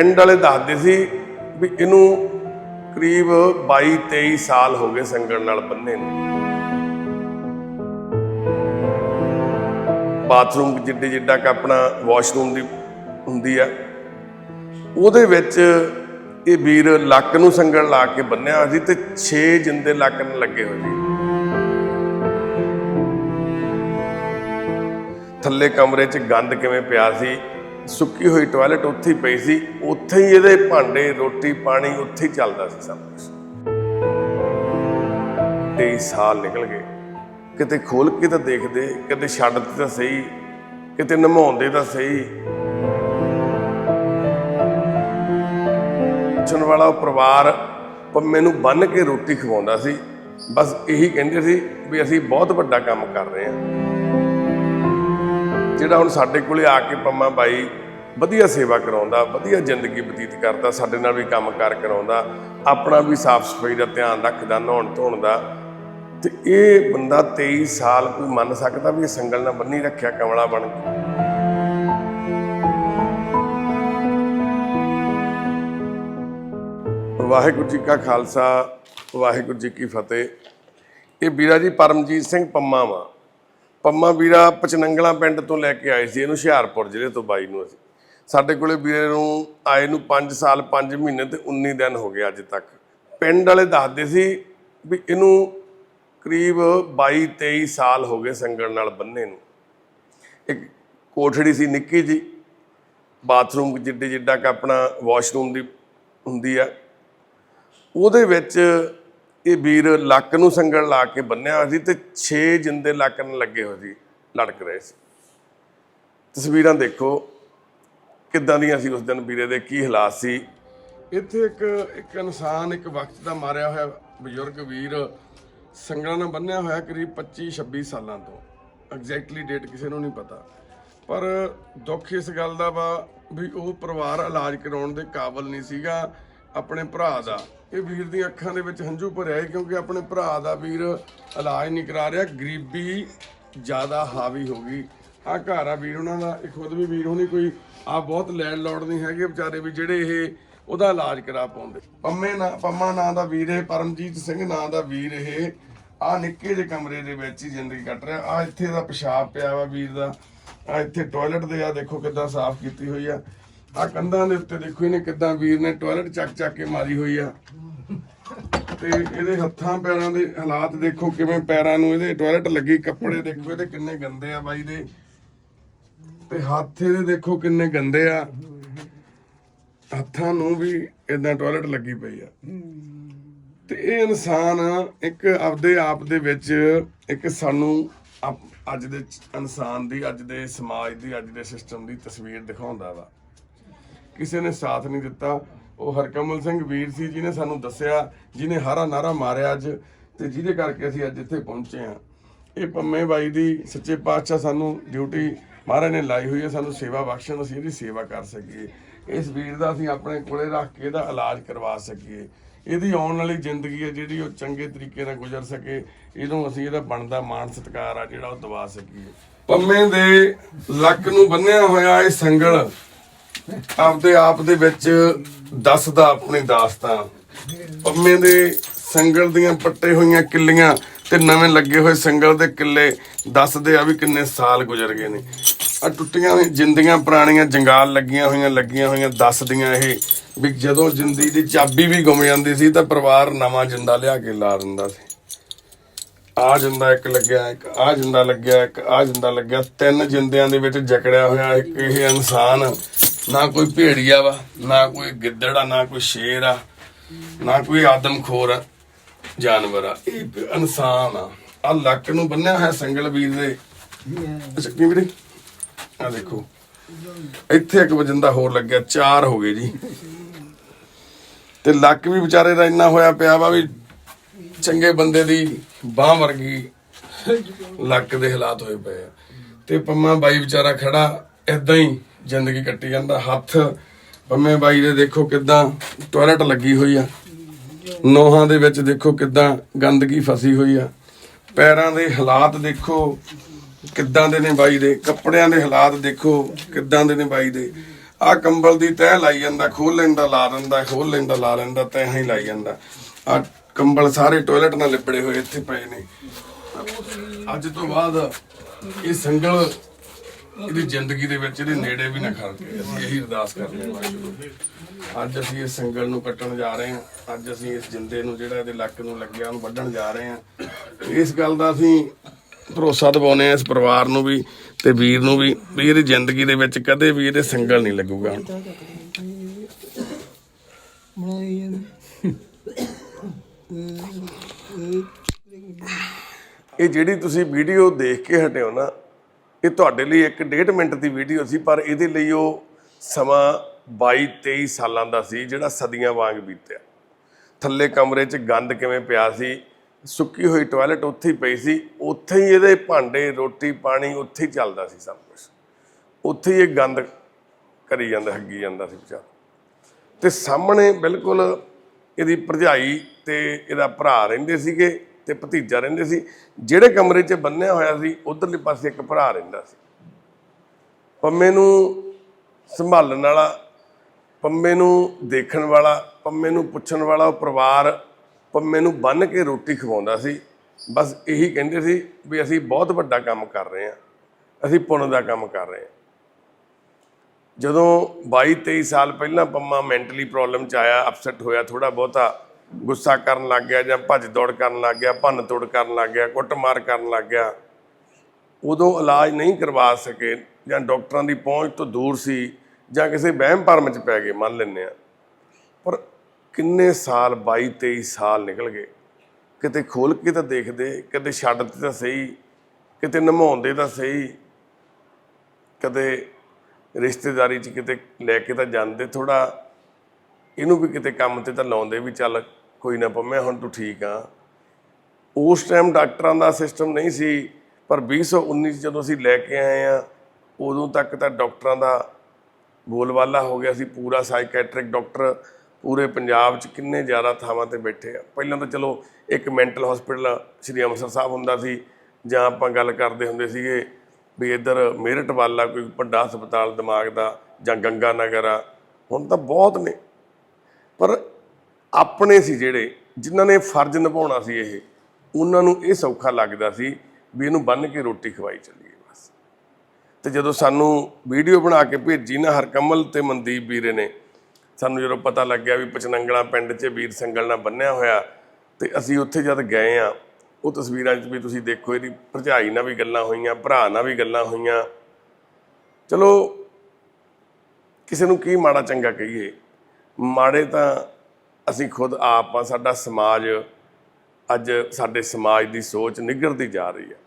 ਪਿੰਡ ਵਾਲੇ ਦੱਸਦੇ ਸੀ ਵੀ ਇਹਨੂੰ ਕਰੀਬ 22 23 ਸਾਲ ਹੋ ਗਏ ਸੰਗਣ ਨਾਲ ਬੰਨੇ ਨੂੰ। ਬਾਥਰੂਮ ਜਿੱਡੇ ਜਿੱਡਾ ਕ ਆਪਣਾ ਵਾਸ਼ਰੂਮ ਦੀ ਹੁੰਦੀ ਆ, ਉਹਦੇ ਵਿੱਚ ਇਹ ਵੀਰ ਲੱਕ ਨੂੰ ਸੰਗਣ ਲਾ ਕੇ ਬੰਨਿਆ ਹੋਇਆ ਸੀ ਤੇ 6 ਜਿੰਦੇ ਲੱਕ ਨੂੰ ਲੱਗੇ ਹੋਏ ਸੀ। ਥੱਲੇ ਕਮਰੇ 'ਚ ਗੰਦ ਕਿਵੇਂ ਪਿਆ ਸੀ ਸੁੱਕੀ ਹੋਈ ਟਾਇਲਟ ਉੱਥੇ ਹੀ ਪਈ ਸੀ। ਉੱਥੇ ਹੀ ਇਹਦੇ ਭਾਂਡੇ, ਰੋਟੀ, ਪਾਣੀ, ਉੱਥੇ ਹੀ ਚੱਲਦਾ ਸੀ ਸਭ ਕੁਝ 23 ਸਾਲ ਨਿਕਲ ਗਏ। ਕਿਤੇ ਖੋਲ ਕੇ ਤਾਂ ਦੇਖਦੇ, ਕਿਤੇ ਛੱਡਦੇ ਤਾਂ ਸਹੀ, ਕਿਤੇ ਨਮਾਉਂਦੇ ਤਾਂ ਸਹੀ। ਪੁੱਛਣ ਵਾਲਾ ਉਹ ਪਰਿਵਾਰ ਪੰਮੇ ਨੂੰ ਬੰਨ ਕੇ ਰੋਟੀ ਖਵਾਉਂਦਾ ਸੀ। ਬਸ ਇਹੀ ਕਹਿੰਦੇ ਸੀ ਵੀ ਅਸੀਂ ਬਹੁਤ ਵੱਡਾ ਕੰਮ ਕਰ ਰਹੇ ਹਾਂ। ਜਿਹੜਾ ਹੁਣ ਸਾਡੇ ਕੋਲੇ ਆ ਕੇ ਪੰਮਾ ਬਾਈ ਵਧੀਆ ਸੇਵਾ ਕਰਾਉਂਦਾ, ਵਧੀਆ ਜ਼ਿੰਦਗੀ ਬਤੀਤ ਕਰਦਾ, ਸਾਡੇ ਨਾਲ ਵੀ ਕੰਮ ਕਾਰ ਕਰਾਉਂਦਾ, ਆਪਣਾ ਵੀ ਸਾਫ਼ ਸਫ਼ਾਈ ਦਾ ਧਿਆਨ ਰੱਖਦਾ, ਨਹਾਉਣ ਧੋਣ ਦਾ। ਤੇ ਇਹ ਬੰਦਾ 23 ਸਾਲ ਕੋਈ ਮੰਨ ਸਕਦਾ ਵੀ ਇਹ ਸੰਗਲ ਨਾਲ ਬੰਨੀ ਰੱਖਿਆ, ਕਮਲਾ ਬਣ ਕੇ। ਵਾਹਿਗੁਰੂ ਜੀ ਕਾ ਖਾਲਸਾ, ਵਾਹਿਗੁਰੂ ਜੀ ਕੀ ਫਤਿਹ। ਇਹ ਵੀਰਾ ਜੀ ਪਰਮਜੀਤ ਸਿੰਘ ਪੰਮਾ ਵਾ। ਪੰਮਾ ਵੀਰਾ ਪਚਨੰਗਲਾ ਪਿੰਡ ਤੋਂ ਲੈ ਕੇ ਆਏ ਸੀ, ਇਹਨੂੰ ਹੁਸ਼ਿਆਰਪੁਰ ਜ਼ਿਲ੍ਹੇ ਤੋਂ ਬਾਈ ਨੂੰ ਅਸੀਂ। ਸਾਡੇ ਕੋਲੇ ਵੀਰੇ ਨੂੰ ਆਏ ਨੂੰ 5 ਸਾਲ 5 ਮਹੀਨੇ ਤੇ 19 ਦਿਨ ਹੋ ਗਏ ਅੱਜ ਤੱਕ। ਪਿੰਡ ਵਾਲੇ ਦੱਸਦੇ ਸੀ ਵੀ ਇਹਨੂੰ ਕਰੀਬ 22 23 ਸਾਲ ਹੋ ਗਏ ਸੰਗਣ ਨਾਲ ਬੰਨੇ ਨੂੰ। ਇੱਕ ਕੋਠੜੀ ਸੀ ਨਿੱਕੀ ਜੀ, ਬਾਥਰੂਮ ਜਿੱਡੇ ਜਿੱਡਾ ਕ ਆਪਣਾ ਵਾਸ਼ਰੂਮ ਦੀ ਹੁੰਦੀ ਆ। ਉਹਦੇ ਵਿੱਚ ਇਹ ਵੀਰ ਲੱਕ ਨੂੰ ਸੰਗਲ ਲਾ ਕੇ ਬੰਨਿਆ ਹੋਇਆ ਸੀ ਤੇ 6 ਜਿੰਦੇ ਲੱਕ ਨਾਲ ਲੱਗੇ ਹੋਏ ਸੀ, ਲੜਕ ਰਹੇ ਸੀ। ਤਸਵੀਰਾਂ ਦੇਖੋ, ਕਿੱਦਾਂ ਦੀਆਂ ਸੀ ਉਸ ਦਿਨ ਵੀਰੇ ਦੇ, ਕੀ ਹਾਲਾਤ ਸੀ? ਇੱਥੇ ਇੱਕ ਇੱਕ ਇਨਸਾਨ ਇੱਕ ਵਕਤ ਦਾ ਮਾਰਿਆ ਹੋਇਆ ਬਜ਼ੁਰਗ ਵੀਰ ਸੰਗਲਾਂ ਨਾਲ ਬੰਨਿਆ ਹੋਇਆ ਕਰੀਬ 25 26 ਸਾਲਾਂ ਤੋਂ। ਐਗਜ਼ੈਕਟਲੀ ਡੇਟ ਕਿਸੇ ਨੂੰ ਨਹੀਂ ਪਤਾ। ਪਰ ਦੁੱਖ ਇਸ ਗੱਲ ਦਾ ਵਾ ਵੀ ਉਹ ਪਰਿਵਾਰ ਇਲਾਜ ਕਰਾਉਣ ਦੇ ਕਾਬਲ ਨਹੀਂ ਸੀਗਾ। ਆਪਣੇ ਭਰਾ ਦਾ। ਇਹ ਵੀਰ ਦੀਆਂ ਅੱਖਾਂ ਦੇ ਵਿੱਚ ਹੰਝੂ ਭਰਿਆ ਕਿਉਂਕਿ ਆਪਣੇ ਭਰਾ ਦਾ ਵੀਰ ਇਲਾਜ ਨਹੀਂ ਕਰਾ ਰਿਹਾ। ਗਰੀਬੀ ਜ਼ਿਆਦਾ ਹਾਵੀ ਹੋ ਗਈ। ਆ ਘਰ ਆ ਵੀਰ, ਉਹਨਾਂ ਦਾ। ਇਹ ਖੁਦ ਵੀ ਵੀਰ ਹੋਣੀ ਕੋਈ ਆ ਬਹੁਤ ਲੈਂਡ ਲੋਡ ਨਹੀਂ ਹੈਗੇ ਵਿਚਾਰੇ ਵੀ ਜਿਹੜੇ ਇਹ ਉਹਦਾ ਇਲਾਜ ਕਰਾ ਪਾਉਂਦੇ। ਪੰਮੇ ਨਾ, ਪੰਮਾ ਨਾਂ ਦਾ ਵੀਰ ਇਹ, ਪਰਮਜੀਤ ਸਿੰਘ ਨਾਂ ਦਾ ਵੀਰ ਇਹ। ਆ ਨਿੱਕੇ ਜਿਹੇ ਕਮਰੇ ਦੇ ਵਿੱਚ ਹੀ ਜ਼ਿੰਦਗੀ ਕੱਟ ਰਿਹਾ। ਆ ਇੱਥੇ ਦਾ ਪਿਸ਼ਾਬ ਪਿਆ ਵਾ ਵੀਰ ਦਾ। ਆ ਇੱਥੇ ਟਾਇਲਟ ਦੇ ਆ, ਦੇਖੋ ਕਿੱਦਾਂ ਸਾਫ਼ ਕੀਤੀ ਹੋਈ ਆ। ਆ ਕੰਧਾਂ ਦੇ ਉੱਤੇ ਦੇਖੋ ਇਹਨੇ ਕਿੱਦਾਂ ਵੀਰ ਨੇ ਟਾਇਲਟ ਚੱਕ ਚੱਕ ਕੇ ਮਾਰੀ ਹੋਈ ਆ। ਤੇ ਇਹਦੇ ਹੱਥਾਂ ਪੈਰਾਂ ਦੇ ਹਾਲਾਤ ਦੇਖੋ ਕਿਵੇਂ ਪੈਰਾਂ ਨੂੰ ਇਹਦੇ ਟਾਇਲਟ ਲੱਗੀ, ਕੱਪੜੇ ਦੇਖੋ ਇਹਦੇ ਕਿੰਨੇ ਗੰਦੇ ਆ ਬਾਈ ਦੇ। ਤੇ ਹੱਥ ਇਹਦੇ ਦੇਖੋ ਕਿੰਨੇ ਗੰਦੇ ਆ। ਹੱਥਾਂ ਨੂੰ ਵੀ ਇਦਾਂ ਟਾਇਲਟ ਲੱਗੀ ਪਈ ਆ। ਤੇ ਇਹ ਇਨਸਾਨ ਇੱਕ ਆਪਦੇ ਆਪ ਦੇ ਵਿੱਚ ਇੱਕ ਸਾਨੂੰ ਅੱਜ ਦੇ ਇਨਸਾਨ ਦੀ, ਅੱਜ ਦੇ ਸਮਾਜ ਦੀ, ਅੱਜ ਦੇ ਸਿਸਟਮ ਦੀ ਤਸਵੀਰ ਦਿਖਾਉਂਦਾ ਵਾ। ਕਿਸੇ ਨੇ ਸਾਥ ਨਹੀਂ ਦਿੱਤਾ। ਉਹ ਹਰਕਮਲ ਸਿੰਘ ਵੀਰ ਸੀ, ਜਿਹਨੇ ਸਾਨੂੰ ਦੱਸਿਆ, ਜਿਹਨੇ ਹਾਰਾ ਨਾਰਾ ਮਾਰਿਆ ਅੱਜ ਤੇ ਜਿਹਦੇ ਕਰਕੇ ਅਸੀਂ ਅੱਜ ਇੱਥੇ ਪਹੁੰਚੇ ਆ ਇਹ ਪੰਮੇ ਬਾਈ ਦੀ ਸੱਚੇ ਪਾਤਸ਼ਾਹ ਸਾਨੂੰ ਡਿਊਟੀ ਮਹਾਰਾਜ ਨੇ ਲਾਈ ਹੋਈ ਹੈ, ਸਾਨੂੰ ਸੇਵਾ ਬਖਸ਼ਣ ਅਸੀਂ ਇਹਦੀ ਸੇਵਾ ਕਰ ਸਕੀਏ। ਇਸ ਵੀਰ ਦਾ ਅਸੀਂ ਆਪਣੇ ਕੋਲੇ ਰੱਖ ਕੇ ਇਹਦਾ ਇਲਾਜ ਕਰਵਾ ਸਕੀਏ। ਇਹਦੀ ਆਉਣ ਵਾਲੀ ਜ਼ਿੰਦਗੀ ਹੈ ਜਿਹੜੀ ਉਹ ਚੰਗੇ ਤਰੀਕੇ ਨਾਲ ਗੁਜ਼ਰ ਸਕੇ, ਇਹਨੂੰ ਅਸੀਂ ਇਹਦਾ ਬਣਦਾ ਮਾਣ ਸਤਿਕਾਰ ਆ ਜਿਹੜਾ ਉਹ ਦਵਾ ਸਕੀਏ। ਪੰਮੇ ਦੇ ਲੱਕ ਨੂੰ ਬੰਨਿਆ ਹੋਇਆ ਇਹ ਸੰਗਲ ਆਪਦੇ ਆਪ ਦੇ ਵਿੱਚ ਦੱਸਦਾ ਆਪਣੀ ਦਾਸਤਾਨ। ਪੰਮੇ ਦੇ ਸੰਗਲ ਦੀਆਂ ਪੱਟੇ ਹੋਈਆਂ ਕਿੱਲੀਆਂ ਤੇ ਨਵੇਂ ਲੱਗੇ ਹੋਏ ਸੰਗਲ ਦੇ ਕਿੱਲੇ ਦੱਸਦੇ ਆ ਵੀ ਕਿੰਨੇ ਸਾਲ ਗੁਜ਼ਰ ਗਏ ਨੇ। ਆ ਟੁੱਟੀਆਂ ਜਿੰਦੀਆਂ ਪੁਰਾਣੀਆਂ ਜੰਗਾਲ ਲੱਗੀਆਂ ਹੋਈਆਂ ਲੱਗੀਆਂ ਹੋਈਆਂ ਦੱਸਦੀਆਂ ਇਹ ਵੀ ਜਦੋਂ ਜਿੰਦੀ ਦੀ ਚਾਬੀ ਵੀ ਗੁੰਮ ਜਾਂਦੀ ਸੀ ਤਾਂ ਪਰਿਵਾਰ ਨਵਾਂ ਜਿੰਦਾ ਲਿਆ ਕੇ ਲਾ ਦਿੰਦਾ ਸੀ। ਆ ਜਿੰਦਾ ਇੱਕ ਲੱਗਿਆ, ਇੱਕ ਆ ਜਿੰਦਾ ਲੱਗਿਆ, ਇੱਕ ਆ ਜਿੰਦਾ ਲੱਗਿਆ। ਤਿੰਨ ਜਿੰਦਿਆਂ ਦੇ ਵਿੱਚ ਜਕੜਿਆ ਹੋਇਆ ਇੱਕ ਇਹ ਇਨਸਾਨ ਨਾ ਕੋਈ ਭੇੜੀਆ ਵਾ ਨਾ ਕੋਈ ਗਿੱਦੜ ਆ ਨਾ ਕੋਈ ਸ਼ੇਰ ਆ ਨਾ ਕੋਈ ਆਦਮਖੋਰ ਆ, ਜਾਨਵਰ ਆ। ਇਹ ਇਨਸਾਨ ਆ। ਆ ਲੱਕ ਨੂੰ ਬੰਨਿਆ ਹੋਇਆ ਸੰਗਲ ਵੀਰ ਦੇ। ਅੱਛਾ ਕੀ ਵੀਰੇ? ਆ ਦੇਖੋ। ਇੱਥੇ ਇੱਕ ਵਜੰਦਾ ਹੋਰ ਲੱਗਿਆ ਚਾਰ ਹੋ ਗਏ ਜੀ। ਤੇ ਲੱਕ ਵੀ ਵਿਚਾਰੇ ਦਾ ਇੰਨਾ ਹੋਇਆ ਪਿਆ ਵਾ ਵੀ ਚੰਗੇ ਬੰਦੇ ਦੀ ਬਾਹ ਵਰਗੀ ਲੱਕ ਦੇ ਹਾਲਾਤ ਹੋਏ ਪਏ ਆ। ਤੇ ਪੰਮਾ ਬਾਈ ਵਿਚਾਰਾ ਖੜਾ ਇਦਾਂ ਹੀ ਜ਼ਿੰਦਗੀ ਕੱਟੀ ਜਾਂਦਾ, ਹੱਥ ਪੰਮੇ ਬਾਈ ਦੇ ਦੇਖੋ ਕਿਦਾਂ ਟਾਇਲਟ ਲੱਗੀ ਹੋਈ ਆ। ਨੋਹਾਂ ਦੇ ਵਿੱਚ ਦੇਖੋ ਕਿਦਾਂ ਗੰਦਗੀ ਫਸੀ ਹੋਈ ਆ। ਪੈਰਾਂ ਦੇ ਹਾਲਾਤ ਦੇਖੋ ਕਿੱਦਾਂ ਦੇ ਨੇ ਬਾਈ ਦੇ। ਕੱਪੜਿਆਂ ਦੇ ਹਾਲਾਤ ਦੇਖੋ ਕਿੱਦਾਂ ਦੇ ਨੇ ਬਾਈ ਦੇ। ਆ ਕੰਬਲ ਦੀ ਤਹਿ ਲਾਈ ਜਾਂਦਾ ਖੋਲ ਲੈਂਦਾ, ਲਾ ਦਿੰਦਾ ਖੋਲ ਲੈਂਦਾ, ਲਾ ਲੈਂਦਾ ਤਹਿ ਹੀ ਲਾਈ ਜਾਂਦਾ। ਆ ਕੰਬਲ ਸਾਰੇ ਟਾਇਲਟ ਨਾਲ ਲਿਪੜੇ ਹੋਏ ਇੱਥੇ ਪਏ ਨੇ। ਅੱਜ ਤੋਂ ਬਾਅਦ ਇਹ ਸੰਗਲ ਇਹਦੀ ਜ਼ਿੰਦਗੀ ਦੇ ਵਿੱਚ ਇਹਦੇ ਨੇੜੇ ਵੀ ਨਾ ਖੜ ਕੇ ਅਸੀਂ ਇਹੀ ਅਰਦਾਸ ਕਰਦੇ ਹਾਂ ਵਾਹਿਗੁਰੂ ਅੱਜ ਅਸੀਂ ਇਸ ਸੰਗਲ ਨੂੰ ਕੱਟਣ ਜਾ ਰਹੇ ਹਾਂ। ਅੱਜ ਅਸੀਂ ਇਸ ਜਿੰਦੇ ਨੂੰ ਜਿਹੜਾ ਇਹਦੇ ਲੱਕ ਨੂੰ ਲੱਗਿਆ ਉਹਨੂੰ ਵੱਢਣ ਜਾ ਰਹੇ ਹਾਂ। ਇਸ ਗੱਲ ਦਾ ਅਸੀਂ ਭਰੋਸਾ ਦਿਵਾਉਂਦੇ ਹਾਂ ਇਸ ਪਰਿਵਾਰ ਨੂੰ ਵੀ ਤੇ ਵੀਰ ਨੂੰ ਵੀ ਵੀ ਇਹਦੀ ਜ਼ਿੰਦਗੀ ਦੇ ਵਿੱਚ ਕਦੇ ਵੀ ਇਹਦੇ ਸੰਗਲ ਨਹੀਂ ਲੱਗੂਗਾ। ਇਹ ਜਿਹੜੀ ਤੁਸੀਂ ਵੀਡੀਓ ਦੇਖ ਕੇ ਹਟਿਓ ਨਾ ਇਹ ਤੁਹਾਡੇ ਲਈ ਇੱਕ ਡੇਢ ਮਿੰਟ ਦੀ ਵੀਡੀਓ ਸੀ, ਪਰ ਇਹਦੇ ਲਈ ਉਹ ਸਮਾਂ 22 23 ਸਾਲਾਂ ਦਾ ਸੀ, ਜਿਹੜਾ ਸਦੀਆਂ ਵਾਂਗ ਬੀਤਿਆ। ਥੱਲੇ ਕਮਰੇ 'ਚ ਗੰਦ ਕਿਵੇਂ ਪਿਆ ਸੀ, ਸੁੱਕੀ ਹੋਈ ਟਾਇਲਟ ਉੱਥੇ ਹੀ ਪਈ ਸੀ, ਉੱਥੇ ਹੀ ਇਹਦੇ ਭਾਂਡੇ, ਰੋਟੀ, ਪਾਣੀ, ਉੱਥੇ ਹੀ ਚੱਲਦਾ ਸੀ ਸਭ ਕੁਝ ਉੱਥੇ ਹੀ ਇਹ ਗੰਦ ਕਰੀ ਜਾਂਦਾ, ਹੱਗੀ ਜਾਂਦਾ ਸੀ ਵਿਚਾਰਾ। ਤੇ ਸਾਹਮਣੇ ਬਿਲਕੁਲ ਇਹਦੀ ਭਰਜਾਈ ਤੇ ਇਹਦਾ ਭਰਾ ਰਹਿੰਦੇ ਸੀਗੇ ਤੇ ਭਤੀਜਾ ਰਹਿੰਦੇ ਸੀ, ਜਿਹੜੇ ਕਮਰੇ 'ਚ ਬੰਨਿਆ ਹੋਇਆ ਸੀ, ਉਧਰਲੇ ਪਾਸੇ ਇੱਕ ਭਰਾ ਰਹਿੰਦਾ ਸੀ। ਪੰਮੇ ਨੂੰ ਸੰਭਾਲਣ ਵਾਲਾ, ਪੰਮੇ ਨੂੰ ਦੇਖਣ ਵਾਲਾ, ਪੰਮੇ ਨੂੰ ਪੁੱਛਣ ਵਾਲਾ ਉਹ ਪਰਿਵਾਰ, ਪੰਮੇ ਨੂੰ ਬੰਨ ਕੇ ਰੋਟੀ ਖਵਾਉਂਦਾ ਸੀ। ਬਸ ਇਹੀ ਕਹਿੰਦੇ ਸੀ ਵੀ ਅਸੀਂ ਬਹੁਤ ਵੱਡਾ ਕੰਮ ਕਰ ਰਹੇ ਹਾਂ, ਅਸੀਂ ਪੁੰਨ ਦਾ ਕੰਮ ਕਰ ਰਹੇ ਹਾਂ। ਜਦੋਂ 22 23 ਸਾਲ ਪਹਿਲਾਂ ਪੰਮਾ ਮੈਂਟਲੀ ਪ੍ਰੋਬਲਮ ਚ ਆਇਆ ਅਪਸੈਟ ਹੋਇਆ ਥੋੜਾ ਬਹੁਤਾ ਗੁੱਸਾ ਕਰਨ ਲੱਗ ਗਿਆ ਜਾਂ ਭੱਜ ਦੌੜ ਕਰਨ ਲੱਗ ਗਿਆ, ਭੰਨ ਤੋੜ ਕਰਨ ਲੱਗ ਗਿਆ, ਕੁੱਟਮਾਰ ਕਰਨ ਲੱਗ ਗਿਆ, ਉਦੋਂ ਇਲਾਜ ਨਹੀਂ ਕਰਵਾ ਸਕੇ ਜਾਂ ਡਾਕਟਰਾਂ ਦੀ ਪਹੁੰਚ ਤੋਂ ਦੂਰ ਸੀ ਜਾਂ ਕਿਸੇ ਵਹਿਮ ਭਰਮ ਚ ਪੈ ਗਏ, ਮੰਨ ਲੈਂਦੇ ਆ ਪਰ ਕਿੰਨੇ ਸਾਲ 22 23 ਸਾਲ ਨਿਕਲ ਗਏ। ਕਿਤੇ ਖੋਲ ਕੇ ਤਾਂ ਦੇਖਦੇ, ਕਿਤੇ ਛੱਡਦੇ ਤਾਂ ਸਹੀ, ਕਿਤੇ ਨਿਭਾਉਂਦੇ ਤਾਂ ਸਹੀ, ਕਦੇ ਰਿਸ਼ਤੇਦਾਰੀ 'ਚ ਕਿਤੇ ਲੈ ਕੇ ਤਾਂ ਜਾਂਦੇ ਥੋੜਾ ਇਹਨੂੰ ਵੀ ਕਿਤੇ ਕੰਮ ਤੇ ਤਾਂ ਲਾਉਂਦੇ ਵੀ ਚੱਲ। ਕੋਈ ਨਾ ਪੰਮਿਆ ਹੁਣ ਤੂੰ ਠੀਕ ਆ ਉਸ ਟਾਈਮ ਡਾਕਟਰਾਂ ਦਾ ਸਿਸਟਮ ਨਹੀਂ ਸੀ, ਪਰ 2019 'ਚ ਜਦੋਂ ਅਸੀਂ ਲੈ ਕੇ ਆਏ ਆ ਉਦੋਂ ਤੱਕ ਤਾਂ ਡਾਕਟਰਾਂ ਦਾ ਬੋਲਵਾਲਾ ਹੋ ਗਿਆ ਸੀ। ਪੂਰਾ ਸਾਈਕੈਟ੍ਰਿਕ ਡਾਕਟਰ ਪੂਰੇ ਪੰਜਾਬ 'ਚ ਕਿੰਨੇ ਜ਼ਿਆਦਾ ਥਾਵਾਂ ਤੇ ਬੈਠੇ ਆ। ਪਹਿਲਾਂ ਤਾਂ ਚਲੋ ਇੱਕ ਮੈਂਟਲ ਹਸਪੀਟਲ ਸ਼੍ਰੀ ਅੰਮ੍ਰਿਤਸਰ ਸਾਹਿਬ ਹੁੰਦਾ ਸੀ, ਜਾਂ ਆਪਾਂ ਗੱਲ ਕਰਦੇ ਹੁੰਦੇ ਸੀਗੇ ਵੀ ਇੱਧਰ ਮੇਰਟ ਵਾਲਾ ਕੋਈ ਵੱਡਾ ਹਸਪਤਾਲ ਦਿਮਾਗ ਦਾ ਜਾਂ ਗੰਗਾ ਨਗਰ ਆ। ਹੁਣ ਤਾਂ ਬਹੁਤ ਨੇ। ਪਰ ਆਪਣੇ ਸੀ ਜਿਹੜੇ, ਜਿਨ੍ਹਾਂ ਨੇ ਫਰਜ਼ ਨਿਭਾਉਣਾ ਸੀ ਇਹ, ਉਹਨਾਂ ਨੂੰ ਇਹ ਸੌਖਾ ਲੱਗਦਾ ਸੀ ਵੀ ਇਹਨੂੰ ਬੰਨ ਕੇ ਰੋਟੀ ਖਵਾਈ ਚੱਲੀਏ ਬਸ। ਤੇ ਜਦੋਂ ਸਾਨੂੰ ਵੀਡੀਓ ਬਣਾ ਕੇ ਭੇਜੀ ਨਾ ਹਰਕਮਲ ਤੇ ਮਨਦੀਪ ਵੀਰੇ ਨੇ, ਸਾਨੂੰ ਜਦੋਂ ਪਤਾ ਲੱਗਿਆ ਵੀ ਪਚਨੰਗਲਾ ਪਿੰਡ 'ਚ ਵੀਰ ਸੰਗਲ ਨਾਲ ਬੰਨਿਆ ਹੋਇਆ, ਤੇ ਅਸੀਂ ਉੱਥੇ ਜਦ ਗਏ ਆ ਉਹ ਤਸਵੀਰਾਂ 'ਚ ਵੀ ਤੁਸੀਂ ਦੇਖੋ ਇਹਦੀ ਭਰਜਾਈ ਨਾਲ ਵੀ ਗੱਲਾਂ ਹੋਈਆਂ, ਭਰਾ ਨਾਲ ਵੀ ਗੱਲਾਂ ਹੋਈਆਂ। ਚਲੋ, ਕਿਸੇ ਨੂੰ ਕੀ ਮਾੜਾ ਚੰਗਾ ਕਹੀਏ, ਮਾੜੇ ਤਾਂ ਅਸੀਂ ਖੁਦ ਆਪ ਆ, ਸਾਡਾ ਸਮਾਜ ਅੱਜ ਸਾਡੇ ਸਮਾਜ ਦੀ ਸੋਚ ਨਿਗਰਦੀ ਜਾ ਰਹੀ ਹੈ।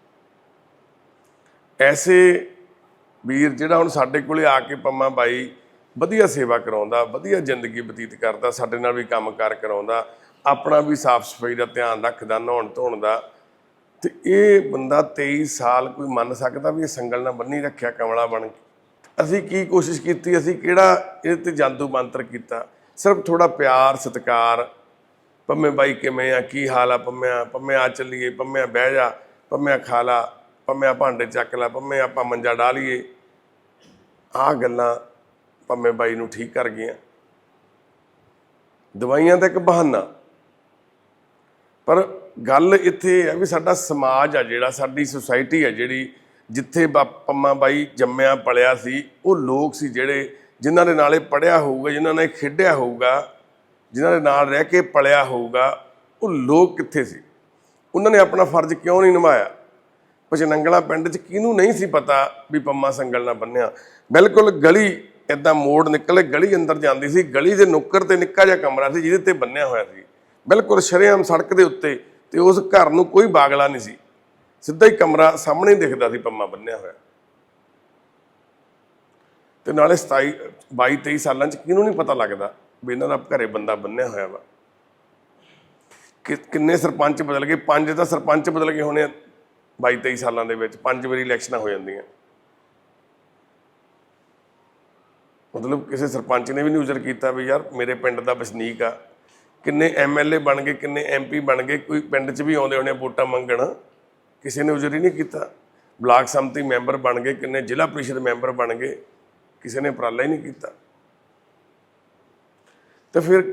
ਐਸੇ ਵੀਰ ਜਿਹੜਾ ਹੁਣ ਸਾਡੇ ਕੋਲੇ ਆ ਕੇ ਪੰਮਾ ਬਾਈ ਵਧੀਆ ਸੇਵਾ ਕਰਾਉਂਦਾ, ਵਧੀਆ ਜ਼ਿੰਦਗੀ ਬਤੀਤ ਕਰਦਾ, ਸਾਡੇ ਨਾਲ ਵੀ ਕੰਮਕਾਰ ਕਰਾਉਂਦਾ, ਆਪਣਾ ਵੀ ਸਾਫ਼ ਸਫ਼ਾਈ ਦਾ ਧਿਆਨ ਰੱਖਦਾ, ਨਹਾਉਣ ਧੋਣ ਦਾ, ਤੇ ਇਹ ਬੰਦਾ 23 ਸਾਲ ਕੋਈ ਮੰਨ ਸਕਦਾ ਵੀ ਇਹ ਸੰਗਲ ਨਾਲ ਬੰਨੀ ਰੱਖਿਆ ਕਮਲਾ ਬਣ ਕੇ। ਅਸੀਂ ਕੀ ਕੋਸ਼ਿਸ਼ ਕੀਤੀ, ਅਸੀਂ ਕਿਹੜਾ ਇਹਦੇ ਤੇ ਜਾਦੂ ਮੰਤਰ ਕੀਤਾ? ਸਿਰਫ ਥੋੜਾ ਪਿਆਰ, ਸਤਿਕਾਰ, ਪੰਮੇ ਬਾਈ ਕਿਵੇਂ ਆ, ਕੀ ਹਾਲ ਆ ਪੰਮਿਆ ਪੰਮਿਆ ਆ ਚੱਲੀਏ, ਪੰਮਿਆ ਬਹਿ ਜਾ, ਪੰਮਿਆ ਖਾ ਲਾ, ਪੰਮਿਆ ਭਾਂਡੇ ਚੱਕ ਲਾ ਪੰਮੇ ਆਪਾਂ ਮੰਜਾ ਡਾ ਲਈਏ। ਆਹ ਗੱਲਾਂ ਪੰਮੇ ਬਾਈ ਨੂੰ ਠੀਕ ਕਰ ਗਈਆਂ। ਦਵਾਈਆਂ ਤਾਂ ਇੱਕ ਬਹਾਨਾ। ਪਰ ਗੱਲ ਇੱਥੇ ਇਹ ਹੈ ਵੀ ਸਾਡਾ ਸਮਾਜ ਆ ਜਿਹੜਾ, ਸਾਡੀ ਸੁਸਾਇਟੀ ਆ ਜਿਹੜੀ, ਜਿੱਥੇ ਬਾ- ਪੰਮਾ ਬਾਈ ਜੰਮਿਆ, ਪਲਿਆ ਸੀ, ਉਹ ਲੋਕ ਸੀ ਜਿਹੜੇ ਜਿਨ੍ਹਾਂ ਦੇ ਨਾਲੇ ਪੜਿਆ ਹੋਊਗਾ, ਜਿਨ੍ਹਾਂ ਨੇ ਖੇਡਿਆ ਹੋਊਗਾ, ਜਿਨ੍ਹਾਂ ਦੇ ਨਾਲ ਰਹਿ ਕੇ ਪਲਿਆ ਹੋਊਗਾ, ਉਹ ਲੋਕ ਕਿੱਥੇ ਸੀ? ਉਹਨਾਂ ਨੇ ਆਪਣਾ ਫਰਜ਼ ਕਿਉਂ ਨਹੀਂ ਨਿਭਾਇਆ? ਪਚਨੰਗਲਾ ਪਿੰਡ 'ਚ ਕਿਹਨੂੰ ਨਹੀਂ ਸੀ ਪਤਾ ਵੀ ਪੰਮਾ ਸੰਗਲ ਨਾਲ ਬੰਨਿਆ? ਬਿਲਕੁਲ ਗਲੀ ਇਦਾਂ ਮੋੜ ਨਿਕਲੇ, ਗਲੀ ਅੰਦਰ ਜਾਂਦੀ ਸੀ, ਗਲੀ ਦੇ ਨੁੱਕਰ ਤੇ ਨਿੱਕਾ ਜਿਹਾ ਕਮਰਾ ਸੀ ਜਿਹਦੇ ਤੇ ਬੰਨਿਆ ਹੋਇਆ ਸੀ। ਬਿਲਕੁਲ ਸ਼ਰੇਆਮ ਸੜਕ ਦੇ ਉੱਤੇ ਤੇ ਉਸ ਘਰ ਨੂੰ ਕੋਈ ਬਾਗਲਾ ਨਹੀਂ ਸੀ। ਸਿੱਧਾ ਹੀ ਕਮਰਾ ਸਾਹਮਣੇ ਹੀ ਦਿਖਦਾ ਸੀ ਪੰਮਾ ਬੰਨਿਆ ਹੋਇਆ। ਤੇ ਨਾਲੇ 27 22 23 ਸਾਲਾਂ 'ਚ ਕਿਹਨੂੰ ਨਹੀਂ ਪਤਾ ਲੱਗਦਾ ਵੀ ਇਹਨਾਂ ਦਾ ਘਰੇ ਬੰਦਾ ਬੰਨਿਆ ਹੋਇਆ ਵਾ? ਕਿ ਕਿੰਨੇ ਸਰਪੰਚ ਬਦਲ ਗਏ? ਪੰਜ ਤਾਂ ਸਰਪੰਚ ਬਦਲ ਗਏ ਹੋਣੇ ਆ 22 23 ਸਾਲਾਂ ਦੇ ਵਿੱਚ। ਪੰਜ ਵਾਰੀ ਇਲੈਕਸ਼ਨਾਂ ਹੋ ਜਾਂਦੀਆਂ। ਮਤਲਬ ਕਿਸੇ ਸਰਪੰਚ ਨੇ ਵੀ ਨਹੀਂ ਉਜਰ ਕੀਤਾ ਵੀ ਯਾਰ ਮੇਰੇ ਪਿੰਡ ਦਾ ਵਸਨੀਕ ਆ। ਕਿੰਨੇ ਐਮਐਲਏ ਬਣ ਗਏ, ਕਿੰਨੇ ਐਮਪੀ ਬਣ ਗਏ, ਕੋਈ ਪਿੰਡ 'ਚ ਵੀ ਆਉਂਦੇ ਹੋਣੇ ਵੋਟਾਂ ਮੰਗਣ, ਕਿਸੇ ਨੇ ਉਜਰ ਹੀ ਨਹੀਂ ਕੀਤਾ। ਬਲਾਕ ਸੰਮਤੀ ਮੈਂਬਰ ਬਣ ਗਏ, ਕਿੰਨੇ ਜ਼ਿਲ੍ਹਾ ਪ੍ਰੀਸ਼ਦ ਮੈਂਬਰ ਬਣ ਗਏ। ਕਿਸੇ ਨੇ ਉਪਰਾਲਾ ਹੀ ਨਹੀਂ ਕੀਤਾ। ਤੇ ਫਿਰ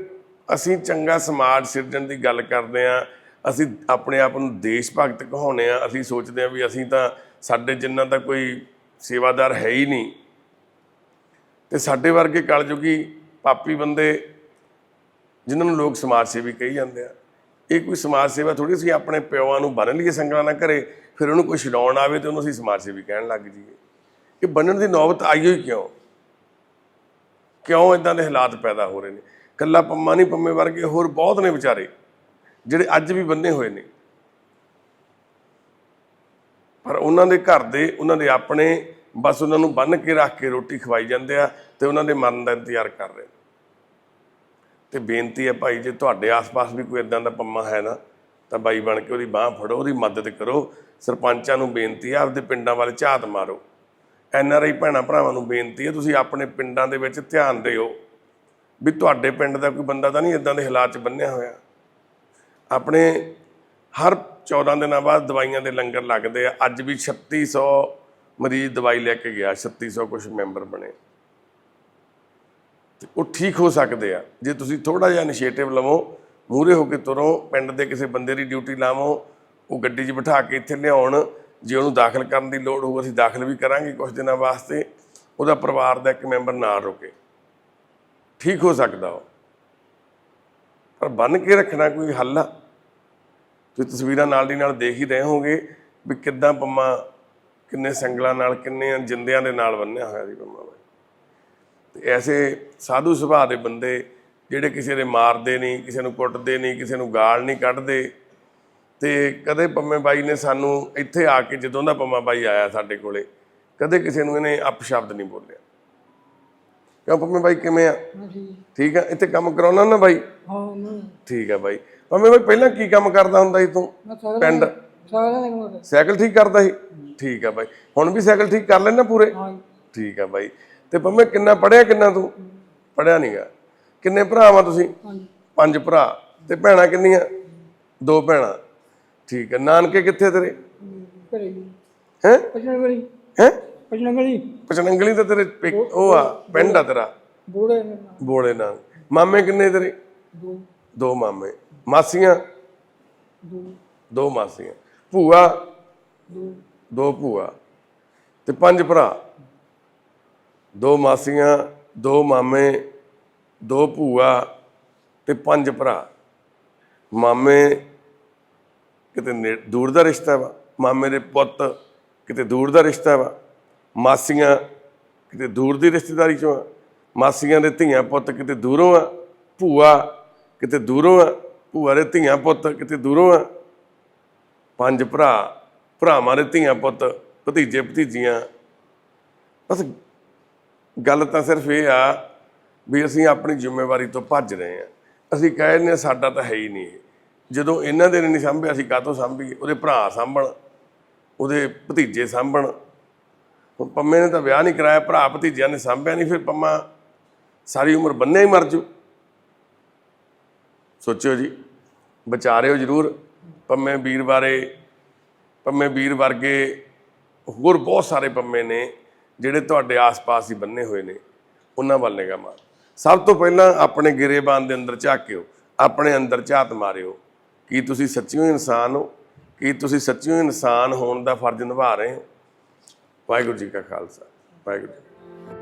ਅਸੀਂ ਚੰਗਾ ਸਮਾਜ ਸਿਰਜਣ ਦੀ ਗੱਲ ਕਰਦੇ ਆ ਅਸੀਂ ਆਪਣੇ ਆਪ ਨੂੰ ਦੇਸ਼ ਭਗਤ ਕਹਾਉਂਦੇ ਆ ਅਸੀਂ ਸੋਚਦੇ ਆ ਵੀ ਅਸੀਂ ਤਾਂ ਸਾਡੇ ਜਿੰਨਾ ਤਾਂ ਕੋਈ ਸੇਵਾਦਾਰ ਹੈ ਹੀ ਨਹੀਂ। ਤੇ ਸਾਡੇ ਵਰਗੇ ਕਲਯੁਗੀ ਪਾਪੀ ਬੰਦੇ ਜਿਨ੍ਹਾਂ ਨੂੰ ਲੋਕ ਸਮਾਜ ਸੇਵੀ ਕਹੀ ਜਾਂਦੇ ਆ। ਇਹ ਕੋਈ ਸਮਾਜ ਸੇਵਾ ਥੋੜੀ ਅਸੀਂ ਆਪਣੇ ਪਿਓਾਂ ਨੂੰ ਬੰਨ ਲਈਏ ਸੰਗਲਾਂ ਨਾਲ ਘਰੇ, ਫਿਰ ਉਹਨੂੰ ਕੋਈ ਛਡਾਉਣ ਆਵੇ ਤੇ ਉਹਨੂੰ ਅਸੀਂ ਸਮਾਜ ਸੇਵੀ ਕਹਿਣ ਲੱਗ ਜਾਈਏ। ਇਹ ਬੰਨਣ ਦੀ ਨੌਬਤ ਆਈ ਹੋਈ ਕਿਉਂ? ਕਿਉਂ ਇਦਾਂ ਦੇ ਹਾਲਾਤ ਪੈਦਾ ਹੋ ਰਹੇ ਨੇ? ਕੱਲਾ ਪੰਮਾ ਨਹੀਂ, ਪੰਮੇ ਵਰਗੇ ਹੋਰ ਬਹੁਤ ਨੇ ਵਿਚਾਰੇ, ਜਿਹੜੇ ਅੱਜ ਵੀ ਬੰਨੇ ਹੋਏ ਨੇ। ਪਰ ਉਹਨਾਂ ਦੇ ਘਰ ਦੇ, ਉਹਨਾਂ ਦੇ ਆਪਣੇ, ਬਸ ਉਹਨਾਂ ਨੂੰ ਬੰਨ ਕੇ ਰੱਖ ਕੇ ਰੋਟੀ ਖਵਾਈ ਜਾਂਦੇ ਆ ਤੇ ਉਹਨਾਂ ਦੇ ਮਰਨ ਦਾ ਇੰਤਜ਼ਾਰ ਕਰ ਰਹੇ ਤੇ ਬੇਨਤੀ ਹੈ ਭਾਈ, ਜੇ ਤੁਹਾਡੇ ਆਸ-ਪਾਸ ਵੀ ਕੋਈ ਇਦਾਂ ਦਾ ਪੰਮਾ ਹੈ ਨਾ, ਤਾਂ ਬਾਈ ਬਣ ਕੇ ਉਹਦੀ ਬਾਹ ਫੜੋ, ਉਹਦੀ ਮਦਦ ਕਰੋ। ਸਰਪੰਚਾਂ ਨੂੰ ਬੇਨਤੀ ਆ ਆਪਦੇ ਪਿੰਡਾਂ ਵੱਲ ਝਾਤ ਮਾਰੋ। ਐਨ ਆਰ ਆਈ ਭੈਣਾਂ ਭਰਾਵਾਂ ਨੂੰ ਬੇਨਤੀ ਹੈ, ਤੁਸੀਂ ਆਪਣੇ ਪਿੰਡਾਂ ਦੇ ਵਿੱਚ ਧਿਆਨ ਦਿਓ ਵੀ ਤੁਹਾਡੇ ਪਿੰਡ ਦਾ ਕੋਈ ਬੰਦਾ ਤਾਂ ਨਹੀਂ ਇਦਾਂ ਦੇ ਹਾਲਾਤ 'ਚ ਬੰਨਿਆ ਹੋਇਆ। ਆਪਣੇ ਹਰ 14 ਦਿਨਾਂ ਬਾਅਦ ਦਵਾਈਆਂ ਦੇ ਲੰਗਰ ਲੱਗਦੇ ਆ, ਅੱਜ ਵੀ 3600 ਮਰੀਜ਼ ਦਵਾਈ ਲੈ ਕੇ ਗਿਆ 3600 ਕੁਝ ਮੈਂਬਰ ਬਣੇ। ਤੇ ਉਹ ਠੀਕ ਹੋ ਸਕਦੇ ਆ। ਜੇ ਤੁਸੀਂ ਥੋੜਾ ਜਿਹਾ ਇਨੀਸ਼ੀਏਟਿਵ ਲਵੋ ਮੂਰੇ ਹੋ ਕੇ ਤੁਰੋ, ਪਿੰਡ ਦੇ ਕਿਸੇ ਬੰਦੇ ਦੀ ਡਿਊਟੀ ਲਾਵੋ, ਉਹ ਗੱਡੀ 'ਚ ਬਿਠਾ ਕੇ ਇੱਥੇ ਲਿਆਉਣ ਜੇ ਉਹਨੂੰ ਦਾਖਲ ਕਰਨ ਦੀ ਲੋੜ ਹੋਊ, ਅਸੀਂ ਦਾਖਲ ਵੀ ਕਰਾਂਗੇ ਕੁਝ ਦਿਨਾਂ ਵਾਸਤੇ। ਉਹਦਾ ਪਰਿਵਾਰ ਦਾ ਇੱਕ ਮੈਂਬਰ ਨਾਲ ਰੁਕੇ। ਠੀਕ ਹੋ ਸਕਦਾ ਉਹ। ਪਰ ਬੰਨ ਕੇ ਰੱਖਣਾ ਕੋਈ ਹੱਲ ਆ। ਤੁਸੀਂ ਤਸਵੀਰਾਂ ਨਾਲ ਦੀ ਨਾਲ ਦੇਖ ਹੀ ਰਹੇ ਹੋਗੇ ਵੀ ਕਿੱਦਾਂ ਪੰਮਾ ਕਿੰਨੇ ਸੰਗਲਾਂ ਨਾਲ, ਕਿੰਨੇ ਜਿੰਦਿਆਂ ਦੇ ਨਾਲ ਬੰਨਿਆ ਹੋਇਆ ਸੀ ਪੰਮਾ ਬਾਈ ਤੇ ਐਸੇ ਸਾਧੂ ਸੁਭਾਅ ਦੇ ਬੰਦੇ ਜਿਹੜੇ ਕਿਸੇ ਦੇ ਮਾਰਦੇ ਨਹੀਂ, ਕਿਸੇ ਨੂੰ ਕੁੱਟਦੇ ਨਹੀਂ, ਕਿਸੇ ਨੂੰ ਗਾਲ ਨਹੀਂ ਕੱਢਦੇ ਤੇ ਕਦੇ ਪੰਮੇ ਬਾਈ ਨੇ ਸਾਨੂੰ ਇੱਥੇ ਆ ਕੇ ਜਦੋਂ ਦਾ ਪੰਮਾ ਬਾਈ ਆਇਆ ਸਾਡੇ ਕੋਲੇ ਕਦੇ ਕਿਸੇ ਨੂੰ ਇਹਨੇ ਅਪਸ਼ਬਦ ਨਹੀਂ ਬੋਲਿਆ। ਕਿਉਂ ਪੰਮੇ ਬਾਈ ਕਿਵੇਂ ਆ? ਠੀਕ ਆ? ਇੱਥੇ ਕੰਮ ਕਰਾਉਣਾ ਨਾ ਬਾਈ? ਹਾਂ ਠੀਕ ਆ ਬਾਈ। ਪੰਮੇ ਬਾਈ ਪਹਿਲਾਂ ਕੀ ਕੰਮ ਕਰਦਾ ਹੁੰਦਾ ਸੀ ਤੂੰ? ਪਿੰਡ? ਸਾਈਕਲ ਠੀਕ ਕਰਦਾ ਸੀ? ਠੀਕ ਆ ਬਾਈ। ਹੁਣ ਵੀ ਸਾਈਕਲ ਠੀਕ ਕਰ ਲੈਣਾ ਪੂਰੇ? ਠੀਕ ਆ ਬਾਈ। ਤੇ ਪੰਮੇ ਕਿੰਨਾ ਪੜਿਆ ਕਿੰਨਾ ਤੂੰ? ਪੜਿਆ ਨਹੀਂਗਾ ਕਿੰਨੇ ਭਰਾ ਵਾ ਤੁਸੀਂ? ਪੰਜ ਭਰਾ। ਤੇ ਭੈਣਾਂ ਕਿੰਨੀਆਂ? ਦੋ ਭੈਣਾਂ। ਠੀਕ ਆ ਨਾਨਕੇ ਕਿੱਥੇ ਤੇਰੇ? ਘਰੇ ਹੀ। ਹੈ? ਹੈ? ਪਚਨੰਗਲੀ ਤੇ ਤੇਰੇ ਪੇਕ- ਉਹ ਆ ਪਿੰਡ ਆ ਤੇਰਾ? ਬੋੜੇ ਨਾਲ। ਬੋਲੇ ਨਾਲ। ਮਾਮੇ ਕਿੰਨੇ ਤੇਰੇ? ਦੋ। ਦੋ ਮਾਮੇ। ਮਾਸੀਆਂ? ਦੋ। ਦੋ ਮਾਸੀਆਂ। ਭੂਆ? ਦੋ। ਦੋ ਭੂਆ। ਤੇ ਪੰਜ ਭਰਾ? ਦੋ ਮਾਸੀਆਂ ਦੋ ਮਾਮੇ ਦੋ ਭੂਆ ਤੇ ਪੰਜ ਭਰਾ। ਮਾਮੇ ਕਿਤੇ ਨੇ- ਦੂਰ ਦਾ ਰਿਸ਼ਤਾ ਵਾ, ਮਾਮੇ ਦੇ ਪੁੱਤ ਕਿਤੇ ਦੂਰ ਦਾ ਰਿਸ਼ਤਾ ਵਾ, ਮਾਸੀਆਂ ਕਿਤੇ ਦੂਰ ਦੀ ਰਿਸ਼ਤੇਦਾਰੀ ਚੋਂ ਆ, ਮਾਸੀਆਂ ਦੇ ਧੀਆਂ ਪੁੱਤ ਕਿਤੇ ਦੂਰੋਂ ਆ, ਭੂਆ ਕਿਤੇ ਦੂਰੋਂ ਆ, ਭੂਆ ਦੇ ਧੀਆਂ ਪੁੱਤ ਕਿਤੇ ਦੂਰੋਂ ਆ। ਪੰਜ ਭਰਾ, ਭਰਾਵਾਂ ਦੇ ਧੀਆਂ ਪੁੱਤ ਭਤੀਜੇ ਭਤੀਜੀਆਂ ਬਸ ਗੱਲ ਤਾਂ ਸਿਰਫ ਇਹ ਆ ਵੀ ਅਸੀਂ ਆਪਣੀ ਜ਼ਿੰਮੇਵਾਰੀ ਤੋਂ ਭੱਜ ਰਹੇ ਆ ਅਸੀਂ ਕਹਿ ਨੇ ਸਾਡਾ ਤਾਂ ਹੈ ਹੀ ਨਹੀਂ ਇਹ। ਜਦੋਂ ਇਹਨਾਂ ਦੇ ਨਹੀਂ ਸਾਂਭਿਆ ਅਸੀਂ ਕਾਹਤੋਂ ਸਾਂਭੀਏ? ਉਹਦੇ ਭਰਾ ਸਾਂਭਣ, ਉਹਦੇ ਭਤੀਜੇ ਸਾਂਭਣ। ਹੁਣ ਪੰਮੇ ਨੇ ਤਾਂ ਵਿਆਹ ਨਹੀਂ ਕਰਾਇਆ, ਭਰਾ ਭਤੀਜਿਆਂ ਨੇ ਸਾਂਭਿਆ ਨਹੀਂ, ਫਿਰ ਪੰਮਾ ਸਾਰੀ ਉਮਰ ਬੰਨੇ ਹੀ ਮਰ ਜੂ। ਸੋਚਿਓ ਜੀ, ਵਿਚਾਰਿਓ ਜ਼ਰੂਰ। ਪੰਮੇ ਵੀਰ ਬਾਰੇ, ਪੰਮੇ ਵੀਰ ਵਰਗੇ ਹੋਰ ਬਹੁਤ ਸਾਰੇ ਪੰਮੇ ਨੇ, ਜਿਹੜੇ ਤੁਹਾਡੇ ਆਸ-ਪਾਸ ਹੀ ਬੰਨੇ ਹੋਏ ਨੇ। ਉਹਨਾਂ ਵੱਲ ਨਿਗਾਹ ਮਾਰ। ਸਭ ਤੋਂ ਪਹਿਲਾਂ ਆਪਣੇ ਗਿਰੇਬਾਨ ਦੇ ਅੰਦਰ ਝਾਕਿਓ, ਆਪਣੇ ਅੰਦਰ ਝਾਤ ਮਾਰਿਓ। ਕੀ ਤੁਸੀਂ ਸੱਚੀਓ ਇਨਸਾਨ ਹੋ? ਕੀ ਤੁਸੀਂ ਸੱਚੀਓ ਇਨਸਾਨ ਹੋਣ ਦਾ ਫਰਜ਼ ਨਿਭਾ ਰਹੇ ਹੋ? ਵਾਹਿਗੁਰੂ ਜੀ ਕਾ ਖਾਲਸਾ, ਵਾਹਿਗੁਰੂ ਜੀ